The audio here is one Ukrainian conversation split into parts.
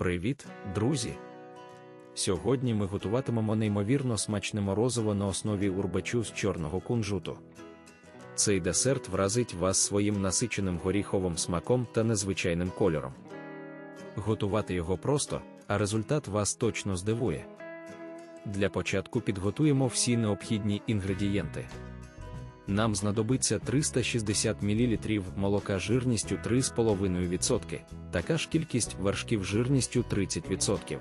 Привіт, друзі! Сьогодні ми готуватимемо неймовірно смачне морозиво на основі урбачу з чорного кунжуту. Цей десерт вразить вас своїм насиченим горіховим смаком та незвичайним кольором. Готувати його просто, а результат вас точно здивує. Для початку підготуємо всі необхідні інгредієнти. Нам знадобиться 360 мл молока жирністю 3,5%, така ж кількість вершків жирністю 30%.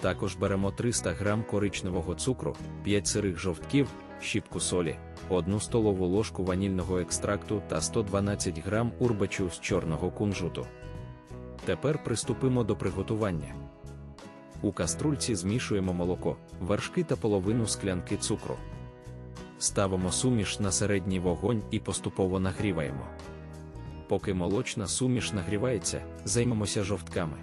Також беремо 300 г коричневого цукру, 5 сирих жовтків, щіпку солі, 1 столову ложку ванільного екстракту та 112 г урбачу з чорного кунжуту. Тепер приступимо до приготування. У каструльці змішуємо молоко, вершки та половину склянки цукру. Ставимо суміш на середній вогонь і поступово нагріваємо. Поки молочна суміш нагрівається, займемося жовтками.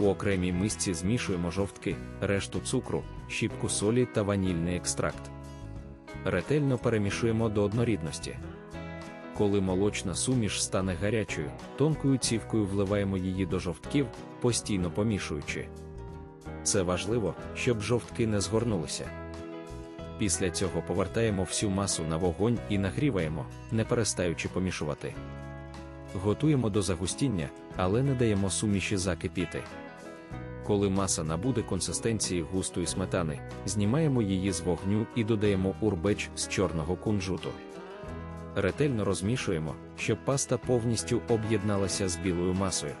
У окремій мисці змішуємо жовтки, решту цукру, щіпку солі та ванільний екстракт. Ретельно перемішуємо до однорідності. Коли молочна суміш стане гарячою, тонкою цівкою вливаємо її до жовтків, постійно помішуючи. Це важливо, щоб жовтки не згорнулися. Після цього повертаємо всю масу на вогонь і нагріваємо, не перестаючи помішувати. Готуємо до загустіння, але не даємо суміші закипіти. Коли маса набуде консистенції густої сметани, знімаємо її з вогню і додаємо урбеч з чорного кунжуту. Ретельно розмішуємо, щоб паста повністю об'єдналася з білою масою.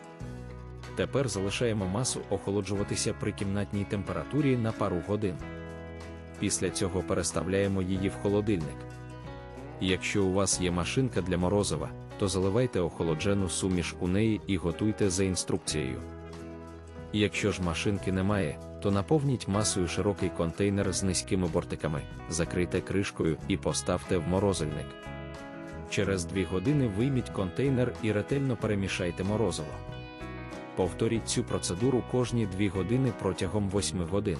Тепер залишаємо масу охолоджуватися при кімнатній температурі на пару годин. Після цього переставляємо її в холодильник. Якщо у вас є машинка для морозива, то заливайте охолоджену суміш у неї і готуйте за інструкцією. Якщо ж машинки немає, то наповніть масою широкий контейнер з низькими бортиками, закрийте кришкою і поставте в морозильник. Через 2 години вийміть контейнер і ретельно перемішайте морозиво. Повторіть цю процедуру кожні 2 години протягом 8 годин.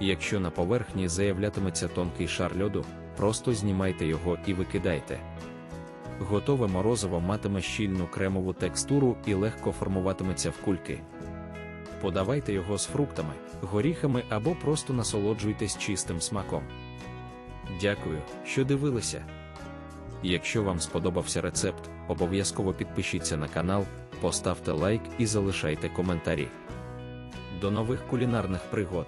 Якщо на поверхні заявлятиметься тонкий шар льоду, просто знімайте його і викидайте. Готове морозиво матиме щільну кремову текстуру і легко формуватиметься в кульки. Подавайте його з фруктами, горіхами або просто насолоджуйтесь чистим смаком. Дякую, що дивилися. Якщо вам сподобався рецепт, обов'язково підпишіться на канал, поставте лайк і залишайте коментарі. До нових кулінарних пригод!